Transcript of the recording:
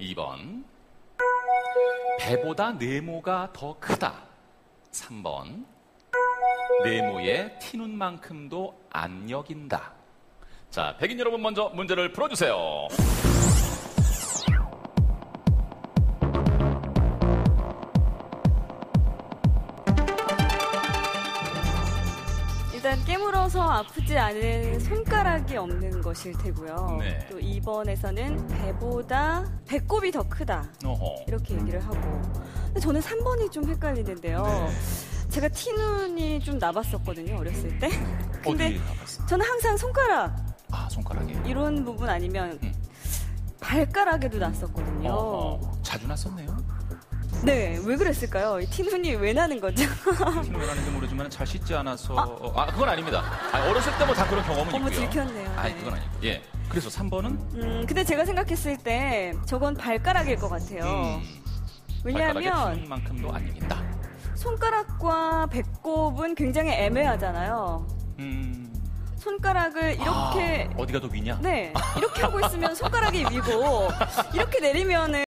2번. 배보다 네모가 더 크다. 3번. 네모의 티눈 만큼도 안 여긴다. 자, 백인 여러분 먼저 문제를 풀어주세요. 일단 깨물어서 아프지 않은 손가락이 없는 것일 테고요. 네. 또 2번에서는 배보다 배꼽이 더 크다. 어허. 이렇게 얘기를 하고. 근데 저는 3번이 좀 헷갈리는데요. 네. 제가 티눈이 좀 나봤었거든요, 어렸을 때. 근데? 저는 항상 손가락, 아, 손가락에. 이런 부분 아니면 음. 발가락에도 났었거든요. 어허. 자주 났었네요. 네, 왜 그랬을까요? 이 티눈이 왜 나는 거죠? 티는 왜 나는지 모르지만 잘 씻지 않아서. 아, 그건 아닙니다. 아, 어렸을 때 뭐 다 그런 경험은 어머, 있고요. 들켰네요. 아니, 네. 그건 아니고. 예. 그래서 3번은? 음, 근데 제가 생각했을 때 저건 발가락일 것 같아요. 음, 왜냐하면 안 여긴다. 손가락과 배꼽은 굉장히 애매하잖아요. 음. 손가락을 이렇게 아, 어디가 더 위냐? 네 이렇게 하고 있으면 손가락이 위고 이렇게 내리면은